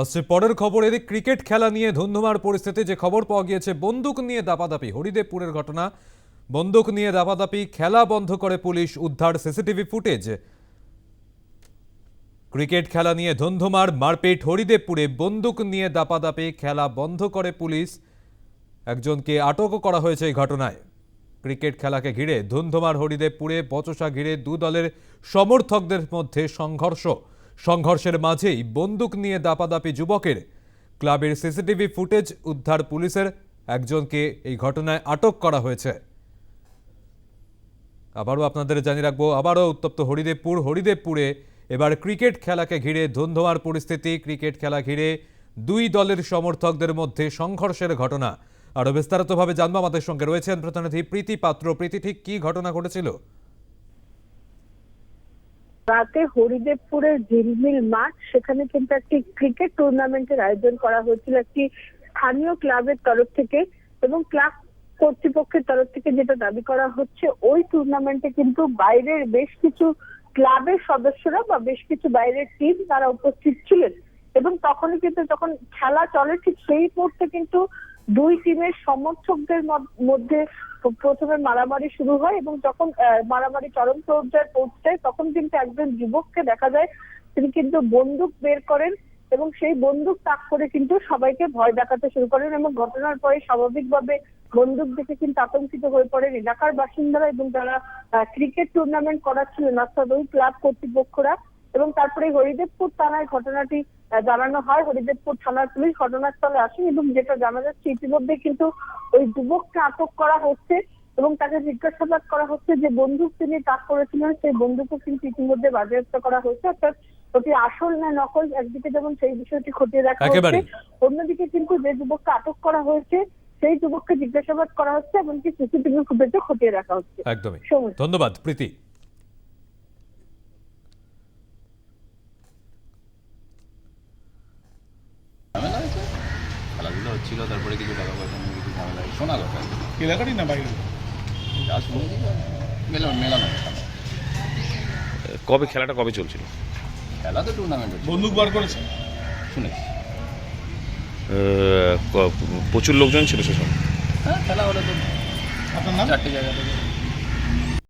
আসছে পরের খবর, এদিক ক্রিকেট খেলা নিয়ে ধুন্ধুমার পরিস্থিতি। যে খবর পাওয়া গিয়েছে, বন্দুক নিয়ে দাপাদাপি, হরিদেবপুরের ঘটনা। বন্দুক নিয়ে দাপাদাপি, খেলা বন্ধ করে পুলিশ উদ্ধার সিসিটিভি ফুটেজ। ক্রিকেট খেলা নিয়ে ধুন্ধুমার মারপিট, হরিদেবপুরে বন্দুক নিয়ে দাপাদাপি, খেলা বন্ধ করে পুলিশ। একজনকে আটকও করা হয়েছে এই ঘটনায়। ক্রিকেট খেলাকে ঘিরে ধুন্ধুমার হরিদেবপুরে বচসা ঘিরে দু দলের সমর্থকদের মধ্যে সংঘর্ষ। সংঘর্ষের মাঝেই বন্দুক নিয়ে দাপাদাপি যুবকের। ক্লাবের সিসিটিভি ফুটেজ উদ্ধার পুলিশের একজনকে এই ঘটনায় আটক করা হয়েছে। আবারও আপনাদের জানিয়ে রাখব, আবারও উত্তপ্ত হরিদেবপুর। হরিদেবপুরে এবার ক্রিকেট খেলাকে ঘিরে ধুন্ধোয়ার পরিস্থিতি। ক্রিকেট খেলা ঘিরে দুই দলের সমর্থকদের মধ্যে সংঘর্ষের ঘটনা। আরও বিস্তারিতভাবে জানব, আমাদের সঙ্গে রয়েছেন প্রতিনিধি প্রীতি পাত্র। প্রীতি, ঠিক কি ঘটনা ঘটেছিল? রাতে হরিদেবপুরের ঝিলমিল মাঠ, সেখানে কিন্তু একটি ক্রিকেট টুর্নামেন্টের আয়োজন করা হয়েছিল, একটি স্থানীয় ক্লাবের তরফ থেকে এবং ক্লাব কর্তৃপক্ষের তরফ থেকে যেটা দাবি করা হচ্ছে, ওই টুর্নামেন্টে কিন্তু বাইরের বেশ কিছু ক্লাবের সদস্যরা বা বেশ কিছু বাইরের টিম তারা উপস্থিত ছিলেন। এবং তখনই কিন্তু যখন খেলা চলে, ঠিক সেই মুহূর্তে কিন্তু দুই টিমের সমর্থকদের মধ্যে প্রথমে মারামারি শুরু হয় এবং যখন মারামারি চরম পর্যায়ে পৌঁছায়, তখন কিন্তু একজন যুবককে দেখা যায়, তিনি কিন্তু বন্দুক বের করেন এবং সেই বন্দুক তাক করে কিন্তু সবাইকে ভয় দেখাতে শুরু করেন এবং ঘটনার পরে স্বাভাবিকভাবে বন্দুক দেখে কিন্তু আতঙ্কিত হয়ে পড়েন এলাকার বাসিন্দারা এবং যারা ক্রিকেট টুর্নামেন্ট করাচ্ছিলেন অর্থাৎ ওই ক্লাব কর্তৃপক্ষরা এবং তারপরে হরিদেবপুর থানায় ঘটনাটি জানানো হয়। হরিদেবপুর থানার পুলিশ ঘটনাস্থলে আসেন এবং যেটা জানা যাচ্ছে ইতিমধ্যে কিন্তু ওই যুবককে আটক করা হচ্ছে এবং তাকে জিজ্ঞাসাবাদ করা হচ্ছে যে বন্দুক তিনি তাক করেছিলেন সেই বন্দুকও কিন্তু ইতিমধ্যে বাজেয়াপ্ত করা হয়েছে। অর্থাৎ ওটি আসল না নকল একদিকে যেমন সেই বিষয়টি খতিয়ে দেখা হচ্ছে অন্যদিকে কিন্তু যে যুবককে আটক করা হয়েছে সেই যুবককে জিজ্ঞাসাবাদ করা হচ্ছে এমনকি সিসিটিভি ফুটেজও খতিয়ে রাখা হচ্ছে। একদমই। ধন্যবাদ প্রীতি ঝামেলা হয়েছে খেলাধুলা হচ্ছিল তারপরে কিছু টাকা পয়সা নিয়ে কিছু ঝামেলা। শোনা কথা। এলাকারই না বাইরে? যা শুনেছি মেলানো মেলানো কবে খেলাটা কবে চলছিল? খেলা তো টুর্নামেন্ট হচ্ছে বন্দুক বার করেছে? শুনেছি। প্রচুর লোকজন ছিল সেসব। সময় হ্যাঁ খেলা হলে তো আপনার নাম? চারটে জায়গা থেকে।